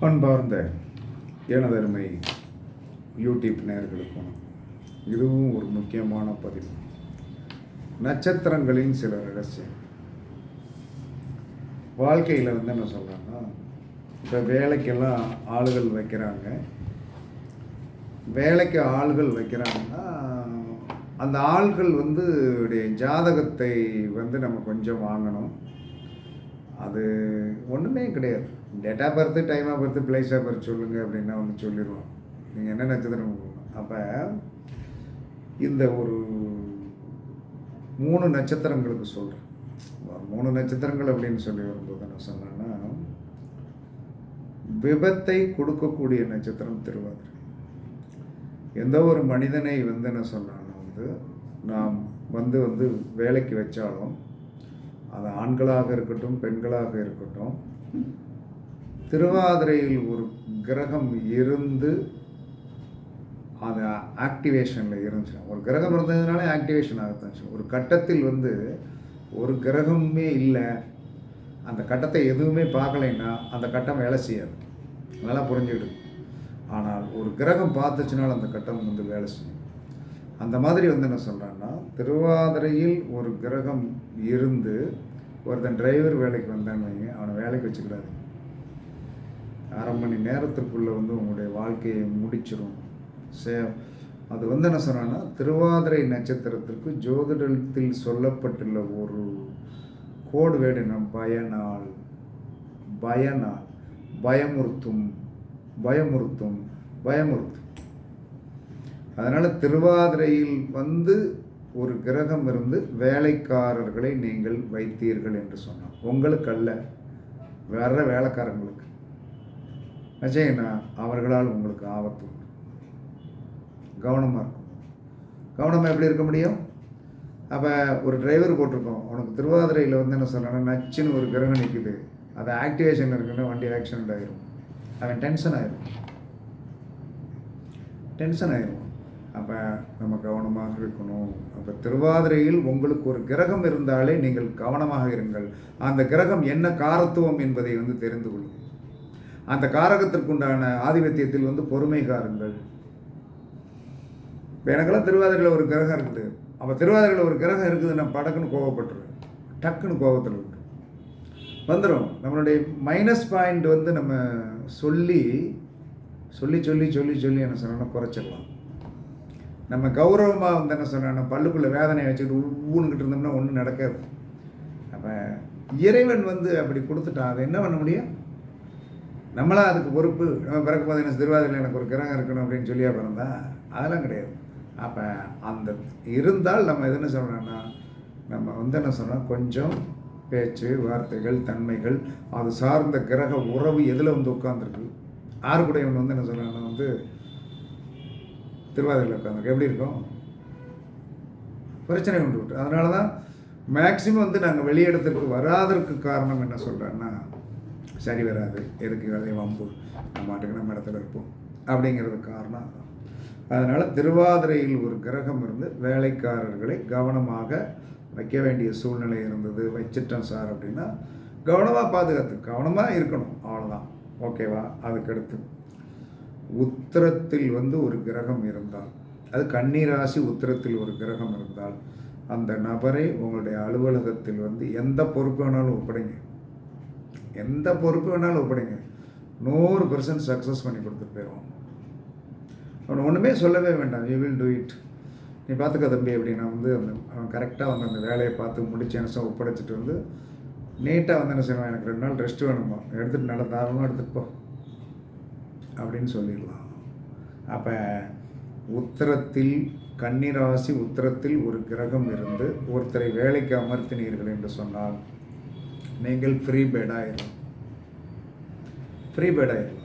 அன்பார்ந்த எனதருமை யூடியூப் நேர்களுக்கும் இதுவும் ஒரு முக்கியமான பதிவு. நட்சத்திரங்களின் சில ரகசியம். வாழ்க்கையில் வந்து என்ன சொல்கிறாங்கன்னா இப்போ வேலைக்கெல்லாம் ஆளுகள் வைக்கிறாங்க. வேலைக்கு ஆள்கள் வைக்கிறாங்கன்னா அந்த ஆள்கள் வந்து உடைய ஜாதகத்தை வந்து நம்ம கொஞ்சம் வாங்கணும். அது ஒன்றுமே கிடையாது. Date of birth time of birth place of birth சொல்லுங்கள் அப்படின்னா வந்து சொல்லிடுவோம் நீங்கள் என்ன நட்சத்திரம் அப்போ இந்த ஒரு மூணு நட்சத்திரங்களுக்கு சொல்கிறேன் மூணு நட்சத்திரங்கள் அப்படின்னு சொல்லி வரும்போது என்ன சொன்னேன்னா விபத்தை கொடுக்கக்கூடிய நட்சத்திரம் திருவாதிரை. எந்த ஒரு மனிதனை வந்து என்ன சொன்னாலும் வந்து நாம் வந்து வந்து வேலைக்கு வச்சாலும் அது ஆண்களாக இருக்கட்டும் பெண்களாக இருக்கட்டும் திருவாதிரையில் ஒரு கிரகம் இருந்து அது ஆக்டிவேஷனில் இருந்துச்சு ஒரு கிரகம் இருந்ததுனாலே ஆக்டிவேஷன் ஆகத்தான் ஒரு கட்டத்தில் வந்து ஒரு கிரகமுமே இல்லை அந்த கட்டத்தை எதுவுமே பார்க்கலைன்னா அந்த கட்டம் வேலை செய்யாது. நல்லா புரிஞ்சுக்கிட்டு ஆனால் ஒரு கிரகம் பார்த்துச்சுனால அந்த கட்டம் வந்து வேலை செய்யும். அந்த மாதிரி வந்து என்ன சொல்கிறேன்னா திருவாதிரையில் ஒரு கிரகம் இருந்து ஒருத்தன் டிரைவர் வேலைக்கு வந்தான்னு வைங்க அவனை வேலைக்கு வச்சுக்கூடாது அரை மணி நேரத்துக்குள்ளே வந்து உங்களுடைய வாழ்க்கையை முடிச்சிடும் சே அது வந்து என்ன சொன்னால் திருவாதிரை நட்சத்திரத்திற்கு ஜோதிடத்தில் சொல்லப்பட்டுள்ள ஒரு கோடு வேடு என்ன? பயனாள் பயனால் பயமுறுத்தும் பயமுறுத்தும் பயமுறுத்தும். அதனால் திருவாதிரையில் வந்து ஒரு கிரகம் இருந்து வேலைக்காரர்களை நீங்கள் வைத்தீர்கள் என்று சொன்னான். உங்களுக்கு அல்ல வர்ற வேலைக்காரங்களுக்கு. நிச்சயம்னா அவர்களால் உங்களுக்கு ஆபத்து உண்டு. கவனமாக இருக்கும் கவனமாக எப்படி இருக்க முடியும்? அப்போ ஒரு டிரைவர் போட்டிருக்கோம். உனக்கு திருவாதிரையில் வந்து என்ன சொல்கிறேன்னா நச்சுன்னு ஒரு கிரகம் நிற்குது அது ஆக்டிவேஷன் இருக்குன்னா வண்டி ஆக்சிடென்ட் ஆகிரும் அவன் டென்ஷன் ஆயிரும். டென்ஷன் ஆயிரும். அப்போ நம்ம கவனமாக இருக்கணும். அப்போ திருவாதிரையில் உங்களுக்கு ஒரு கிரகம் இருந்தாலே நீங்கள் கவனமாக இருங்கள். அந்த கிரகம் என்ன காரத்துவம் என்பதை வந்து தெரிந்து கொள்ளும் அந்த காரகத்திற்குண்டான ஆதிபத்தியத்தில் வந்து பொறுமை காருங்கள் இப்போ எனக்கெல்லாம் திருவாதிரையில் ஒரு கிரகம் இருக்குது. அப்போ திருவாதிரையில் ஒரு கிரகம் இருக்குது நான் படக்குன்னு கோவப்பட்டுருவேன். டக்குன்னு கோவத்தில் விட்டு வந்துடும் நம்மளுடைய மைனஸ் பாயிண்ட் வந்து நம்ம சொல்லி சொல்லி சொல்லி சொல்லி சொல்லி என்ன சொன்னோன்னா குறைச்சிடலாம். நம்ம கௌரவமாக வந்து என்ன சொன்னோன்னா பல்லுக்குள்ளே வேதனையை வச்சுட்டு ஊனுக்கிட்டு இருந்தோம்னா ஒன்றும் நடக்காது. அப்போ இறைவன் வந்து அப்படி கொடுத்துட்டான். அதை என்ன பண்ண முடியும்? நம்மளாக அதுக்கு பொறுப்பு. நம்ம பிறக்கும் போது என்ன திருவாதிரையில் எனக்கு ஒரு கிரகம் இருக்கணும் அப்படின்னு சொல்லியா பிறந்தா அதெல்லாம் கிடையாது. அப்போ அந்த இருந்தால் நம்ம எது என்ன சொல்கிறோன்னா நம்ம வந்து என்ன சொல்கிறோம் கொஞ்சம் பேச்சு வார்த்தைகள் தன்மைகள் அது சார்ந்த கிரக உறவு எதில் வந்து உட்காந்துருக்கு ஆறு கூட இவன் வந்து என்ன சொல்கிறாங்கன்னா வந்து திருவாதிரையில் உட்காந்துருக்கு எப்படி இருக்கும்? பிரச்சனை உண்டு. விட்டு அதனால தான் மேக்சிமம் வந்து நாங்கள் வெளியிடத்துக்கு வராதற்கு காரணம் என்ன சொல்கிறேன்னா சரி வராது. எதுக்கு வேலையை வம்பு? நம்ம மாட்டுக்கு நம்ம இடத்துல இருப்போம். அப்படிங்கிறது காரணம் அதான் அதனால் திருவாதிரையில் ஒரு கிரகம் இருந்து வேலைக்காரர்களை கவனமாக வைக்க வேண்டிய சூழ்நிலை இருந்தது. வச்சிட்டோம் சார் அப்படின்னா கவனமாக பாதுகாத்து கவனமாக இருக்கணும். அவ்வளோதான் ஓகேவா? அதுக்கடுத்து. உத்திரத்தில் வந்து ஒரு கிரகம் இருந்தால் அது கண்ணீராசி உத்திரத்தில் ஒரு கிரகம் இருந்தால் அந்த நபரை உங்களுடைய அலுவலகத்தில் வந்து எந்த பொறுப்பு வேணாலும் ஒப்படைங்க. எந்த பொறுப்பு வேணாலும் ஒப்படைங்க. நூறு பர்சன்ட் சக்ஸஸ் பண்ணி கொடுத்துட்டு போயிடுவோம். அவனை ஒன்றுமே சொல்லவே வேண்டாம். யூ வில் டூ இட் நீ பார்த்துக்க தம்பி அப்படின்னா வந்து அந்த அவன் கரெக்டாக வந்து அந்த வேலையை பார்த்து முடிச்சு என்ன ஒப்படைச்சிட்டு வந்து நீட்டாக வந்து என்ன செய்வான்? எனக்கு ரெண்டு நாள் ரெஸ்ட் வேணுமா? எடுத்துகிட்டு நல்ல தாராளமாக எடுத்துகிட்டு போ. அப்படின்னு சொல்லிடலாம். அப்போ உத்தரத்தில் கன்னிராசி உத்தரத்தில் ஒரு கிரகம் இருந்து ஒருத்தரை வேலைக்கு அமர்த்தினீர்கள் என்று சொன்னால் நீங்கள் ஃப்ரீ பேட் ஆயிடலாம் ஃப்ரீ பேட் ஆயிடலாம்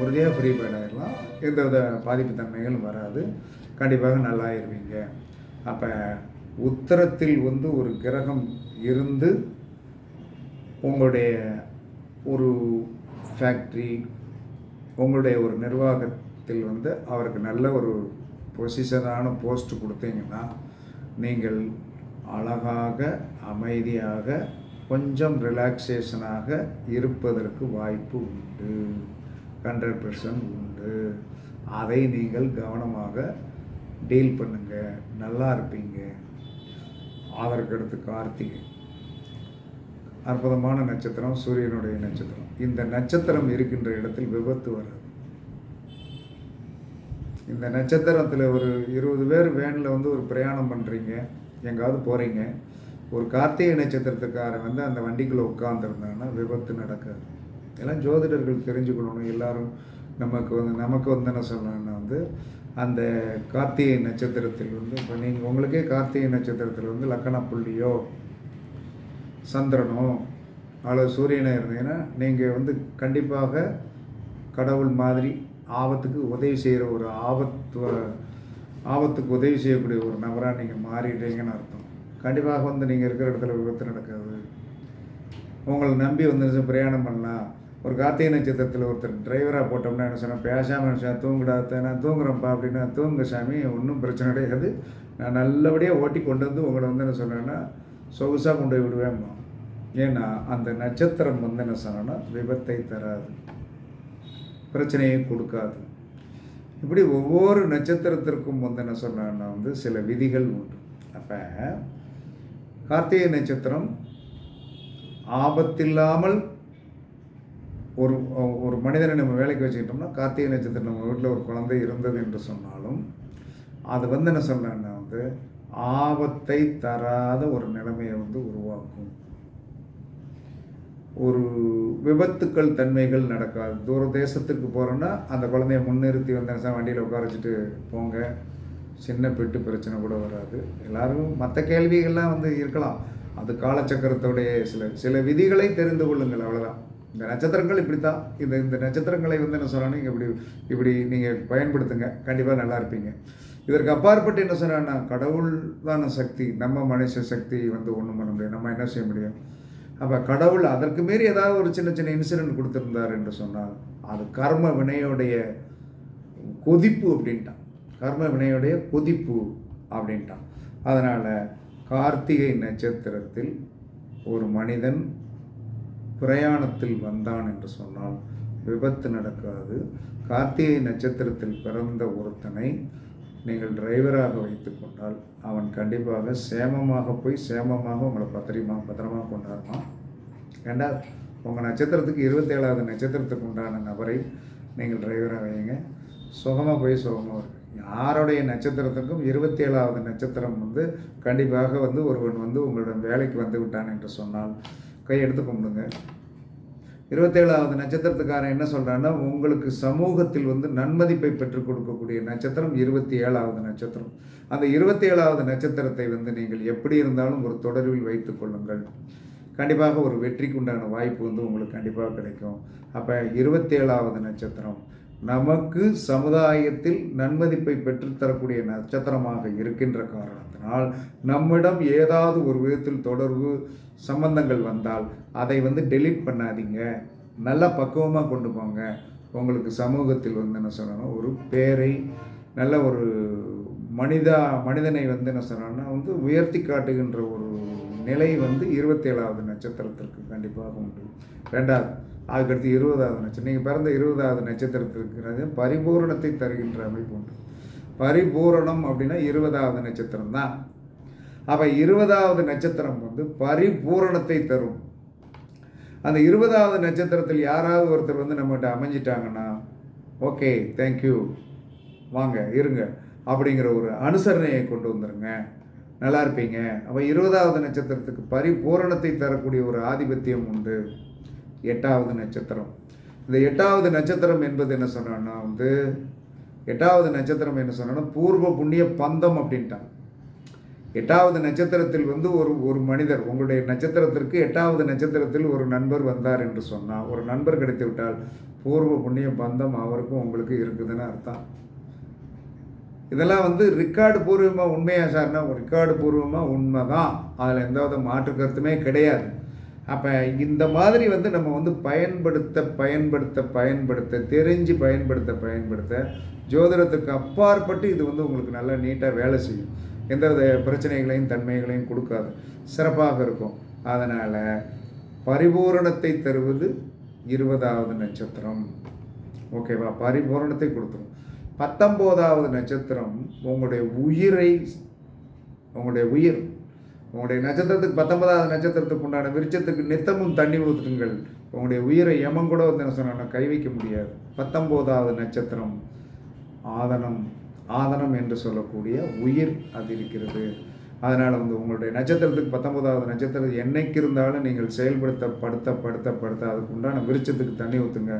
உறுதியாக ஃப்ரீ பேட் ஆயிடலாம் எந்த வித பாதிப்பு தன்மைகளும் வராது. கண்டிப்பாக நல்லாயிருவீங்க அப்போ உத்தரத்தில் வந்து ஒரு கிரகம் இருந்து உங்களுடைய ஒரு ஃபேக்ட்ரி உங்களுடைய ஒரு நிர்வாகத்தில் வந்து அவருக்கு நல்ல ஒரு பொசிஷனான போஸ்ட் கொடுத்தீங்கன்னா நீங்கள் அழகாக அமைதியாக கொஞ்சம் ரிலாக்ஸேஷனாக இருப்பதற்கு வாய்ப்பு உண்டு. ஹண்ட்ரட் பர்சன்ட் உண்டு. அதை நீங்கள் கவனமாக டீல் பண்ணுங்க. நல்லா இருப்பீங்க. அதற்கடுத்து கார்த்திகை. அற்புதமான நட்சத்திரம் சூரியனுடைய நட்சத்திரம். இந்த நட்சத்திரம் இருக்கின்ற இடத்தில் விபத்து வராது. இந்த நட்சத்திரத்தில் ஒரு இருபது பேர் வேனில் வந்து ஒரு பிரயாணம் பண்ணுறீங்க எங்காவது போகிறீங்க ஒரு கார்த்திகை நட்சத்திரத்துக்காரன் வந்து அந்த வண்டிக்குள்ளே உட்காந்துருந்தாங்கன்னா விபத்து நடக்காது. எல்லாம் ஜோதிடர்கள் தெரிஞ்சுக்கணும் எல்லாரும் நமக்கு வந்து நமக்கு வந்து என்ன சொல்லணும்னா வந்து அந்த கார்த்திகை நட்சத்திரத்தில் வந்து இப்போ நீங்கள் உங்களுக்கே கார்த்திகை நட்சத்திரத்தில் வந்து லக்கண புள்ளியோ சந்திரனோ அல்லது சூரியனோ இருந்தீங்கன்னா நீங்கள் வந்து கண்டிப்பாக கடவுள் மாதிரி ஆபத்துக்கு உதவி செய்கிற ஒரு ஆபத்து ஆபத்துக்கு உதவி செய்யக்கூடிய ஒரு நபராக நீங்கள் மாறிடுறீங்கன்னு அர்த்தம். கண்டிப்பாக வந்து நீங்கள் இருக்கிற இடத்துல விபத்து நடக்காது. உங்களை நம்பி வந்து பிரயாணம் பண்ணலாம். ஒரு கார்த்திகை நட்சத்திரத்தில் ஒருத்தர் டிரைவராக போட்டோம்னா என்ன சொன்னால் பேசாமல் நினச்சேன் தூங்குடாத நான் தூங்குறேன்ப்பா அப்படின்னா தூங்க சாமி ஒன்றும் பிரச்சனை கிடையாது. நான் நல்லபடியாக ஓட்டி கொண்டு வந்து உங்களை வந்து என்ன சொன்னேன்னா சொகுசாக கொண்டு போய் விடுவேம்மா. ஏன்னா அந்த நட்சத்திரம் வந்து என்ன சொன்னோன்னா விபத்தை தராது. பிரச்சனையை கொடுக்காது. இப்படி ஒவ்வொரு நட்சத்திரத்திற்கும் வந்து என்ன சொன்னான்னா வந்து சில விதிகள் உண்டு. அப்போ கார்த்திகை நட்சத்திரம் ஆபத்தில்லாமல் ஒரு ஒரு மனிதனை நம்ம வேலைக்கு வச்சுக்கிட்டோம்னா கார்த்திகை நட்சத்திரம் நம்ம வீட்டில் ஒரு குழந்தை இருந்தது என்று சொன்னாலும் அது வந்து என்ன சொன்னேன்னா வந்து ஆபத்தை தராத ஒரு நிலைமையை வந்து உருவாக்கும். ஒரு விபத்துக்கள் தன்மைகள் நடக்காது. தூர தேசத்துக்கு போகிறோன்னா அந்த குழந்தைய முன்னிறுத்தி வந்தேன் வண்டியில் உட்கார வச்சுட்டு போங்க. சின்ன பெட்டு பிரச்சனை கூட வராது. எல்லாரும் மற்ற கேள்விகள்லாம் வந்து இருக்கலாம். அது காலச்சக்கரத்துடைய சில சில விதிகளை தெரிந்து கொள்ளுங்கள் அவ்வளோதான் இந்த நட்சத்திரங்கள் இப்படி தான் இந்த இந்த நட்சத்திரங்களை வந்து என்ன சொன்னால் நீங்கள் இப்படி இப்படி நீங்கள் பயன்படுத்துங்க. கண்டிப்பாக நல்லா இருப்பீங்க. இதற்கு அப்பாற்பட்டு என்ன சொன்னா கடவுள் தான சக்தி நம்ம மனுஷ சக்தி வந்து ஒன்றும் பண்ண முடியும் நம்ம என்ன செய்ய முடியும்? அப்போ கடவுள் அதற்கு மீறி ஏதாவது ஒரு சின்ன சின்ன இன்சிடென்ட் கொடுத்துருந்தார் என்று சொன்னால் அது கர்ம வினையோடைய கொதிப்பு அப்படின்ட்டான். கர்ம வினையுடைய கொதிப்பு அப்படின்ட்டான். அதனால் கார்த்திகை நட்சத்திரத்தில் ஒரு மனிதன் பிரயாணத்தில் வந்தான் என்று சொன்னால் விபத்து நடக்காது. கார்த்திகை நட்சத்திரத்தில் பிறந்த ஒருத்தனை நீங்கள் டிரைவராக வைத்து கொண்டால் அவன் கண்டிப்பாக சேமமாக போய் சேமமாக உங்களை பத்திரமா பத்திரமாக கொண்டாடுவான் ஏண்டா உங்கள் நட்சத்திரத்துக்கு இருபத்தேழாவது நட்சத்திரத்துக்கு உண்டான நபரை நீங்கள் டிரைவராக வைங்க சுகமாக போய் சுகமாக இருக்கு யாருடைய நட்சத்திரத்துக்கும் இருபத்தி ஏழாவது நட்சத்திரம் வந்து கண்டிப்பாக வந்து ஒருவன் வந்து உங்களிடம் வேலைக்கு வந்து விட்டான் என்று சொன்னால் கையெடுத்து கும்பிடுங்க. இருபத்தேழாவது நட்சத்திரத்துக்காரன் என்ன சொல்கிறான்னா உங்களுக்கு சமூகத்தில் வந்து நன்மதிப்பை பெற்றுக் கொடுக்கக்கூடிய நட்சத்திரம் இருபத்தி ஏழாவது நட்சத்திரம். அந்த இருபத்தி ஏழாவது நட்சத்திரத்தை வந்து நீங்கள் எப்படி இருந்தாலும் ஒரு தொடர்பில் வைத்து கொள்ளுங்கள். கண்டிப்பாக ஒரு வெற்றிக்கு உண்டான வாய்ப்பு வந்து உங்களுக்கு கண்டிப்பாக கிடைக்கும். அப்போ இருபத்தேழாவது நட்சத்திரம். நமக்கு சமுதாயத்தில் நன்மதிப்பை பெற்றுத்தரக்கூடிய நட்சத்திரமாக இருக்கின்ற காரணத்தினால் நம்மிடம் ஏதாவது ஒரு விதத்தில் தொடர்பு சம்பந்தங்கள் வந்தால் அதை வந்து டெலீட் பண்ணாதீங்க. நல்லா பக்குவமாக கொண்டு போங்க. உங்களுக்கு சமூகத்தில் வந்து என்ன சொல்லணும்? ஒரு பேரை நல்ல ஒரு மனிதா மனிதனை வந்து என்ன சொல்லணும்னா வந்து உயர்த்தி காட்டுகின்ற ஒரு நிலை வந்து இருபத்தேழாவது நட்சத்திரத்திற்கு கண்டிப்பாக உண்டு. ரெண்டாவது அதுக்கடுத்து இருபதாவது நட்சத்திரம். நீங்கள் பிறந்த இருபதாவது நட்சத்திரத்திற்கிறது பரிபூரணத்தை தருகின்ற அமைப்பு உண்டு. பரிபூரணம் அப்படின்னா இருபதாவது நட்சத்திரம் தான். அப்போ இருபதாவது நட்சத்திரம் வந்து பரிபூரணத்தை தரும். அந்த இருபதாவது நட்சத்திரத்தில் யாராவது ஒருத்தர் வந்து நம்மகிட்ட அமைஞ்சிட்டாங்கன்னா ஓகே தேங்க்யூ வாங்க இருங்க. அப்படிங்கிற ஒரு அனுசரணையை கொண்டு வந்துருங்க. நல்லா இருப்பீங்க. அப்போ இருபதாவது நட்சத்திரத்துக்கு பரிபூரணத்தை தரக்கூடிய ஒரு ஆதிபத்தியம் உண்டு. எட்டாவது நட்சத்திரம். இந்த எட்டாவது நட்சத்திரம் என்பது என்ன சொன்னோன்னா வந்து எட்டாவது நட்சத்திரம் என்ன சொன்னோன்னா பூர்வ புண்ணிய பந்தம் அப்படின்ட்டாங்க. எட்டாவது நட்சத்திரத்தில் வந்து ஒரு ஒரு மனிதர் உங்களுடைய நட்சத்திரத்திற்கு எட்டாவது நட்சத்திரத்தில் ஒரு நண்பர் வந்தார் என்று சொன்னால் ஒரு நண்பர் கிடைத்து விட்டால் பூர்வ புண்ணிய பந்தம் அவருக்கும் உங்களுக்கு இருக்குதுன்னு அர்த்தம். இதெல்லாம் வந்து ரிக்கார்டு பூர்வமாக உண்மையாக சார்னா ரிக்கார்டு பூர்வமாக உண்மை தான் அதில் எந்த வித மாற்று கருத்துமே கிடையாது. அப்போ இந்த மாதிரி வந்து நம்ம வந்து பயன்படுத்த பயன்படுத்த பயன்படுத்த தெரிஞ்சு பயன்படுத்த பயன்படுத்த ஜோதிடத்துக்கு அப்பாற்பட்டு இது வந்து உங்களுக்கு நல்லா நீட்டாக வேலை செய்யும். எந்தவித பிரச்சனைகளையும் தன்மைகளையும் கொடுக்காது. சிறப்பாக இருக்கும். அதனால் பரிபூரணத்தை தருவது இருபதாவது நட்சத்திரம். ஓகேவா? பரிபூரணத்தை கொடுத்துரும். பத்தொம்போதாவது நட்சத்திரம் உங்களுடைய உயிரை உங்களுடைய உயிர் உங்களுடைய நட்சத்திரத்துக்கு பத்தொன்பதாவது நட்சத்திரத்துக்கு உண்டான விருட்சத்துக்கு நித்தமும் தண்ணி ஊற்றுங்கள் உங்களுடைய உயிரை எமன் கூட வந்து என்ன சொன்னால் கை வைக்க முடியாது. பத்தொம்போதாவது நட்சத்திரம் ஆதனம் ஆதனம் என்று சொல்லக்கூடிய உயிர் அது இருக்கிறது. அதனால் வந்து உங்களுடைய நட்சத்திரத்துக்கு பத்தொன்பதாவது நட்சத்திரம் என்னைக்கு இருந்தாலும் நீங்கள் செயல்படுத்த படுத்த படுத்த படுத்த அதுக்கு உண்டான விருட்சத்துக்கு தண்ணி ஊற்றுங்க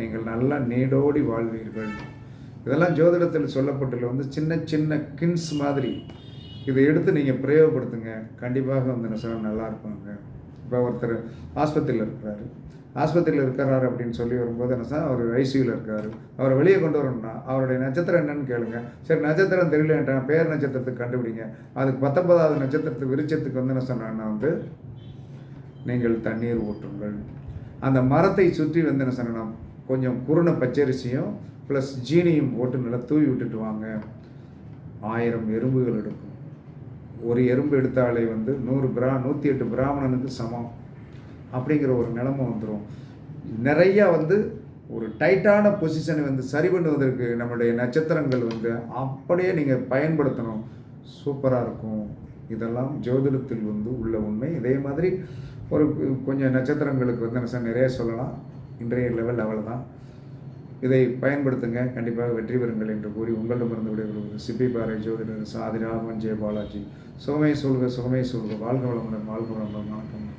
நீங்கள் நல்லா நீடோடி வாழ்வீர்கள். இதெல்லாம் ஜோதிடத்தில் சொல்லப்பட்டுள்ள வந்து சின்ன சின்ன கின்ஸ் மாதிரி. இதை எடுத்து நீங்கள் பிரயோகப்படுத்துங்க. கண்டிப்பாக வந்து நெசவு நல்லா இருப்பாங்க. இப்போ ஒருத்தர் ஆஸ்பத்திரியில் இருக்கிறாரு. ஆஸ்பத்திரியில் இருக்கிறாரு அப்படின்னு சொல்லி வரும்போது என்ன சார் அவர் ஐசியூவில் இருக்கார். அவரை வெளியே கொண்டு வரணும்னா அவருடைய நட்சத்திரம் என்னன்னு கேளுங்க. சரி நட்சத்திரம் தெரியலன்ட்டா பேர் நட்சத்திரத்துக்கு கண்டுபிடிங்க. அதுக்கு பத்தொன்பதாவது நட்சத்திரத்துக்கு விருச்சத்துக்கு வந்து என்ன சொன்னாங்கன்னா வந்து நீங்கள் தண்ணீர் ஊற்றுங்கள். அந்த மரத்தை சுற்றி வந்து என்ன சொன்னா கொஞ்சம் குருணை பச்சரிசியும் ப்ளஸ் ஜீனியும் போட்டு நல்லா தூவி விட்டுட்டு வாங்க. ஆயிரம் எறும்புகள் எடுக்கும். ஒரு எறும்பு எடுத்தாலே வந்து நூறு பிரா நூற்றி எட்டு பிராமணனுக்கு சமம். அப்படிங்கிற ஒரு நிலமை வந்துடும் நிறையா வந்து ஒரு டைட்டான பொசிஷனை வந்து சரி பண்ணுவதற்கு நம்மளுடைய நட்சத்திரங்கள் வந்து அப்படியே நீங்கள் பயன்படுத்தணும். சூப்பராக இருக்கும். இதெல்லாம் ஜோதிடத்தில் வந்து உள்ள உண்மை. இதே மாதிரி ஒரு கொஞ்சம் நட்சத்திரங்களுக்கு வந்து நான் நிறைய சொல்லலாம். இன்றைய லெவல் அவ்வளோதான் இதை பயன்படுத்துங்க. கண்டிப்பாக வெற்றி பெறுங்கள் என்று கூறி உங்களிடமிருந்து விடைபெறுவது சிப்பி பாறை ஜோதிடர் சாதிராமன் ஜெய பாலாஜி சுகமே சொல்க சுகமே சொல்க வாழ்க வளமுடன் வாழ்க வளமுடன். வணக்கம்.